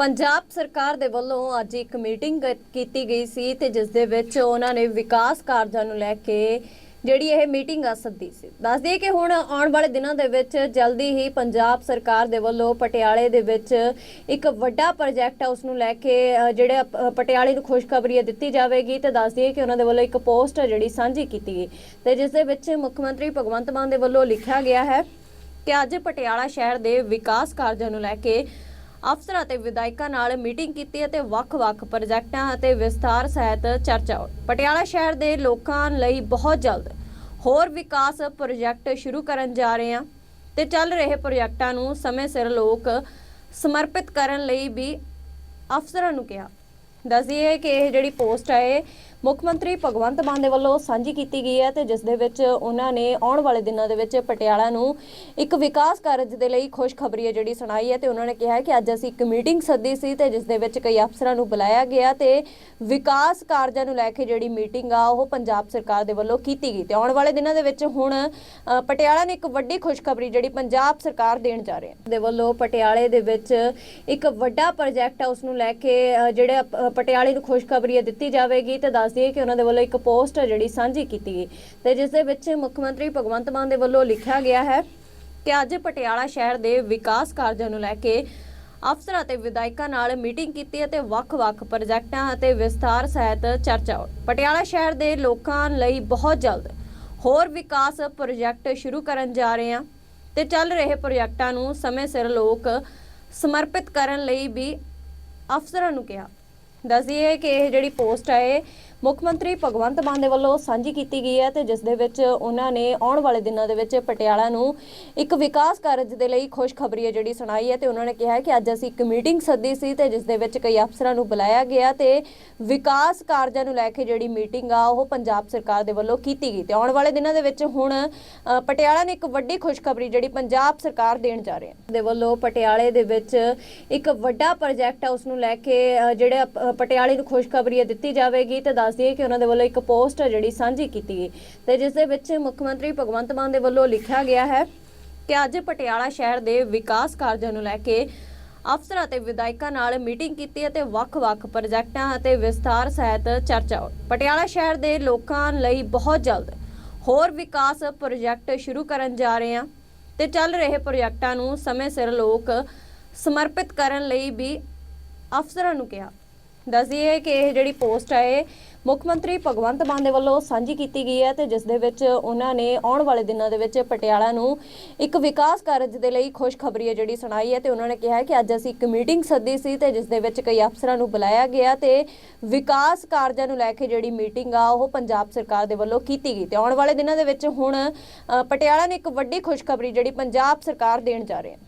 ਪੰਜਾਬ ਸਰਕਾਰ ਦੇ ਵੱਲੋਂ ਅੱਜ ਇੱਕ ਮੀਟਿੰਗ ਕ- ਕੀਤੀ ਗਈ ਸੀ ਤੇ ਜਿਸ ਦੇ ਵਿੱਚ ਉਹਨਾਂ ਨੇ ਵਿਕਾਸ ਕਾਰਜਾਂ ਨੂੰ ਲੈ ਕੇ ਜਿਹੜੀ ਇਹ ਮੀਟਿੰਗ ਆ ਸੱਦੀ ਸੀ। ਦੱਸ ਦਈਏ ਕਿ ਹੁਣ ਆਉਣ ਵਾਲੇ ਦਿਨਾਂ ਦੇ ਵਿੱਚ ਜਲਦੀ ਹੀ ਪੰਜਾਬ ਸਰਕਾਰ ਦੇ ਵੱਲੋਂ ਪਟਿਆਲੇ ਦੇ ਵਿੱਚ ਇੱਕ ਵੱਡਾ ਪ੍ਰੋਜੈਕਟ ਆ, ਉਸ ਨੂੰ ਲੈ ਕੇ ਜਿਹੜੇ ਪਟਿਆਲੇ ਨੂੰ ਖੁਸ਼ਖਬਰੀ ਹੈ ਦਿੱਤੀ ਜਾਵੇਗੀ ਤੇ ਦੱਸ ਦਈਏ ਕਿ ਉਹਨਾਂ ਦੇ ਵੱਲੋਂ ਇੱਕ ਪੋਸਟ ਆ ਜਿਹੜੀ ਸਾਂਝੀ ਕੀਤੀ ਗਈ ਤੇ ਜਿਸ ਦੇ ਵਿੱਚ ਮੁੱਖ ਮੰਤਰੀ ਭਗਵੰਤ ਮਾਨ ਦੇ ਵੱਲੋਂ ਲਿਖਿਆ ਗਿਆ ਹੈ ਕਿ ਅੱਜ ਪਟਿਆਲਾ ਸ਼ਹਿਰ ਦੇ ਵਿਕਾਸ ਕਾਰਜਾਂ ਨੂੰ ਲੈ ਕੇ ਅਫਸਰਾਂ ਤੇ ਵਿਧਾਇਕਾਂ ਨਾਲ ਮੀਟਿੰਗ ਕੀਤੀ ਅਤੇ ਵੱਖ-ਵੱਖ ਪ੍ਰੋਜੈਕਟਾਂ ਅਤੇ ਵਿਸਥਾਰ ਸਹਿਤ ਚਰਚਾ ਹੋਈ। ਪਟਿਆਲਾ ਸ਼ਹਿਰ ਦੇ ਲੋਕਾਂ ਲਈ ਬਹੁਤ ਜਲਦ ਹੋਰ ਵਿਕਾਸ ਪ੍ਰੋਜੈਕਟ ਸ਼ੁਰੂ ਕਰਨ ਜਾ ਰਹੇ ਹਾਂ ਤੇ ਚੱਲ ਰਹੇ ਪ੍ਰੋਜੈਕਟਾਂ ਨੂੰ ਸਮੇਂ ਸਿਰ ਲੋਕ ਸਮਰਪਿਤ ਕਰਨ ਲਈ ਵੀ ਅਫਸਰਾਂ ਨੂੰ ਕਿਹਾ। ਦੱਸਦੀਏ ਕਿ ਇਹ ਜਿਹੜੀ ਪੋਸਟ ਹੈ ਮੁੱਖ ਮੰਤਰੀ ਭਗਵੰਤ ਮਾਨ ਦੇ ਵੱਲੋਂ ਸਾਂਝੀ ਕੀਤੀ ਗਈ ਹੈ ਤੇ ਜਿਸ ਦੇ ਵਿੱਚ ਉਹਨਾਂ ਨੇ ਆਉਣ ਵਾਲੇ ਦਿਨਾਂ ਦੇ ਵਿੱਚ ਪਟਿਆਲਾ ਨੂੰ ਇੱਕ ਵਿਕਾਸ ਕਾਰਜ ਦੇ ਲਈ ਖੁਸ਼ਖਬਰੀ ਹੈ ਜਿਹੜੀ ਸੁਣਾਈ ਹੈ ਤੇ ਉਹਨਾਂ ਨੇ ਕਿਹਾ ਹੈ ਕਿ ਅੱਜ ਅਸੀਂ ਇੱਕ ਮੀਟਿੰਗ ਸੱਦੀ ਸੀ ਤੇ ਜਿਸ ਦੇ ਵਿੱਚ ਕਈ ਅਫਸਰਾਂ ਨੂੰ ਬੁਲਾਇਆ ਗਿਆ ਤੇ ਵਿਕਾਸ ਕਾਰਜਾਂ ਨੂੰ ਲੈ ਕੇ ਜਿਹੜੀ ਮੀਟਿੰਗ ਆ ਉਹ ਪੰਜਾਬ ਸਰਕਾਰ ਦੇ ਵੱਲੋਂ ਕੀਤੀ ਗਈ ਤੇ ਆਉਣ ਵਾਲੇ ਦਿਨਾਂ ਦੇ ਵਿੱਚ ਹੁਣ ਪਟਿਆਲਾ ਨੂੰ ਇੱਕ ਵੱਡੀ ਖੁਸ਼ਖਬਰੀ ਜਿਹੜੀ ਪੰਜਾਬ ਸਰਕਾਰ ਦੇਣ ਜਾ ਰਹੀ ਹੈ। ਦੇ ਵੱਲੋਂ ਪਟਿਆਲੇ ਦੇ ਵਿੱਚ ਇੱਕ ਵੱਡਾ ਪ੍ਰੋਜੈਕਟ ਆ ਉਸ ਨੂੰ ਲੈ ਕੇ ਜਿਹੜੇ ਪਟਿਆਲੇ ਨੂੰ ਖੁਸ਼ਖਬਰੀ ਹੈ ਦਿੱਤੀ ਜਾਵੇਗੀ ਤੇ ਦੱਸ ਦਈਏ ਕਿ ਉਹਨਾਂ ਦੇ ਵੱਲੋਂ ਇੱਕ ਪੋਸਟ ਹੈ ਜਿਹੜੀ ਸਾਂਝੀ ਕੀਤੀ ਗਈ ਤੇ ਜਿਸ ਦੇ ਵਿੱਚ ਮੁੱਖ ਮੰਤਰੀ ਭਗਵੰਤ ਮਾਨ ਦੇ ਵੱਲੋਂ ਲਿਖਿਆ ਗਿਆ ਹੈ ਕਿ ਅੱਜ ਪਟਿਆਲਾ ਸ਼ਹਿਰ ਦੇ ਵਿਕਾਸ ਕਾਰਜਾਂ ਨੂੰ ਲੈ ਕੇ ਅਫਸਰਾਂ ਤੇ ਵਿਧਾਇਕਾਂ ਨਾਲ ਮੀਟਿੰਗ ਕੀਤੀ ਅਤੇ ਵੱਖ-ਵੱਖ ਪ੍ਰੋਜੈਕਟਾਂ ਅਤੇ ਵਿਸਥਾਰ ਸਹਿਤ ਚਰਚਾ ਹੋਈ ਪਟਿਆਲਾ ਸ਼ਹਿਰ ਦੇ ਲੋਕਾਂ ਲਈ ਬਹੁਤ ਜਲਦ ਹੋਰ ਵਿਕਾਸ ਪ੍ਰੋਜੈਕਟ ਸ਼ੁਰੂ ਕਰਨ ਜਾ ਰਹੇ ਹਾਂ ਤੇ ਚੱਲ ਰਹੇ ਪ੍ਰੋਜੈਕਟਾਂ ਨੂੰ ਸਮੇਂ ਸਿਰ ਲੋਕ ਸਮਰਪਿਤ ਕਰਨ ਲਈ ਵੀ ਅਫਸਰਾਂ ਨੂੰ ਕਿਹਾ। ਦੱਸੀਏ ਕਿ ਇਹ ਜਿਹੜੀ ਪੋਸਟ ਹੈ ਮੁੱਖ ਮੰਤਰੀ ਭਗਵੰਤ ਮਾਨ ਦੇ ਵੱਲੋਂ ਸਾਂਝੀ ਕੀਤੀ ਗਈ ਹੈ ਤੇ ਜਿਸ ਦੇ ਵਿੱਚ ਉਹਨਾਂ ਨੇ ਆਉਣ ਵਾਲੇ ਦਿਨਾਂ ਦੇ ਵਿੱਚ ਪਟਿਆਲਾ ਨੂੰ ਇੱਕ ਵਿਕਾਸ ਕਾਰਜ ਦੇ ਲਈ ਖੁਸ਼ਖਬਰੀ ਹੈ ਜਿਹੜੀ ਸੁਣਾਈ ਹੈ ਤੇ ਉਹਨਾਂ ਨੇ ਕਿਹਾ ਹੈ ਕਿ ਅੱਜ ਅਸੀਂ ਇੱਕ ਮੀਟਿੰਗ ਸੱਦੀ ਸੀ ਤੇ ਜਿਸ ਦੇ ਵਿੱਚ ਕਈ ਅਫਸਰਾਂ ਨੂੰ ਬੁਲਾਇਆ ਗਿਆ ਤੇ ਵਿਕਾਸ ਕਾਰਜਾਂ ਨੂੰ ਲੈ ਕੇ ਜਿਹੜੀ ਮੀਟਿੰਗ ਆ, ਉਹ ਪੰਜਾਬ ਸਰਕਾਰ ਦੇ ਵੱਲੋਂ ਕੀਤੀ ਗਈ ਤੇ ਆਉਣ ਵਾਲੇ ਦਿਨਾਂ ਦੇ ਵਿੱਚ ਹੁਣ ਪਟਿਆਲਾ ਨੇ ਇੱਕ ਵੱਡੀ ਖੁਸ਼ਖਬਰੀ ਜਿਹੜੀ ਪੰਜਾਬ ਸਰਕਾਰ ਦੇਣ ਜਾ ਰਹੀ ਹੈ। ਦੇ ਵੱਲੋਂ ਪਟਿਆਲੇ ਦੇ ਵਿੱਚ ਇੱਕ ਵੱਡਾ ਪ੍ਰੋਜੈਕਟ ਆ ਉਸ ਨੂੰ ਲੈ ਕੇ ਜਿਹੜੇ ਪਟਿਆਲੇ ਨੂੰ ਖੁਸ਼ਖਬਰੀ ਹੈ ਦਿੱਤੀ ਜਾਵੇਗੀ ਤੇ ਦੱਸ ਦਈਏ ਕਿ ਉਹਨਾਂ ਦੇ ਵੱਲੋਂ ਇੱਕ ਪੋਸਟ ਆ ਜਿਹੜੀ ਸਾਂਝੀ ਕੀਤੀ ਗਈ ਤੇ ਜਿਸ ਦੇ ਵਿੱਚ ਮੁੱਖ ਮੰਤਰੀ ਭਗਵੰਤ ਮਾਨ ਦੇ ਵੱਲੋਂ ਲਿਖਿਆ ਗਿਆ ਹੈ ਕਿ ਅੱਜ ਪਟਿਆਲਾ ਸ਼ਹਿਰ ਦੇ ਵਿਕਾਸ ਕਾਰਜਾਂ ਨੂੰ ਲੈ ਕੇ ਅਫਸਰਾਂ ਅਤੇ ਵਿਧਾਇਕਾਂ ਨਾਲ ਮੀਟਿੰਗ ਕੀਤੀ ਅਤੇ ਵੱਖ-ਵੱਖ ਪ੍ਰੋਜੈਕਟਾਂ ਅਤੇ ਵਿਸਥਾਰ ਸਹਿਤ ਚਰਚਾ ਹੋਈ। ਪਟਿਆਲਾ ਸ਼ਹਿਰ ਦੇ ਲੋਕਾਂ ਲਈ ਬਹੁਤ ਜਲਦ ਹੋਰ ਵਿਕਾਸ ਪ੍ਰੋਜੈਕਟ ਸ਼ੁਰੂ ਕਰਨ ਜਾ ਰਹੇ ਹਾਂ ਤੇ ਚੱਲ ਰਹੇ ਪ੍ਰੋਜੈਕਟਾਂ ਨੂੰ ਸਮੇਂ ਸਿਰ ਲੋਕ ਸਮਰਪਿਤ ਕਰਨ ਲਈ ਵੀ ਅਫਸਰਾਂ ਨੂੰ ਕਿਹਾ। ਦੱਸੀਏ ਕਿ ਇਹ ਜਿਹੜੀ ਪੋਸਟ ਹੈ, ਇਹ ਮੁੱਖ ਮੰਤਰੀ ਭਗਵੰਤ ਮਾਨ ਦੇ ਵੱਲੋਂ ਸਾਂਝੀ ਕੀਤੀ ਗਈ ਹੈ ਤੇ ਜਿਸ ਦੇ ਵਿੱਚ ਉਹਨਾਂ ਨੇ ਆਉਣ ਵਾਲੇ ਦਿਨਾਂ ਦੇ ਵਿੱਚ ਪਟਿਆਲਾ ਨੂੰ ਇੱਕ ਵਿਕਾਸ ਕਾਰਜ ਦੇ ਲਈ ਖੁਸ਼ਖਬਰੀ ਹੈ ਜਿਹੜੀ ਸੁਣਾਈ ਹੈ ਤੇ ਉਹਨਾਂ ਨੇ ਕਿਹਾ ਕਿ ਅੱਜ ਅਸੀਂ ਇੱਕ ਮੀਟਿੰਗ ਸੱਦੀ ਸੀ ਤੇ ਜਿਸ ਦੇ ਵਿੱਚ ਕਈ ਅਫਸਰਾਂ ਨੂੰ ਬੁਲਾਇਆ ਗਿਆ ਤੇ ਵਿਕਾਸ ਕਾਰਜਾਂ ਨੂੰ ਲੈ ਕੇ ਜਿਹੜੀ ਮੀਟਿੰਗ ਆ, ਉਹ ਪੰਜਾਬ ਸਰਕਾਰ ਦੇ ਵੱਲੋਂ ਕੀਤੀ ਗਈ ਤੇ ਆਉਣ ਵਾਲੇ ਦਿਨਾਂ ਦੇ ਵਿੱਚ ਹੁਣ ਪਟਿਆਲਾ ਨੂੰ ਇੱਕ ਵੱਡੀ ਖੁਸ਼ਖਬਰੀ ਜਿਹੜੀ ਪੰਜਾਬ ਸਰਕਾਰ ਦੇਣ ਜਾ ਰਹੀ ਹੈ।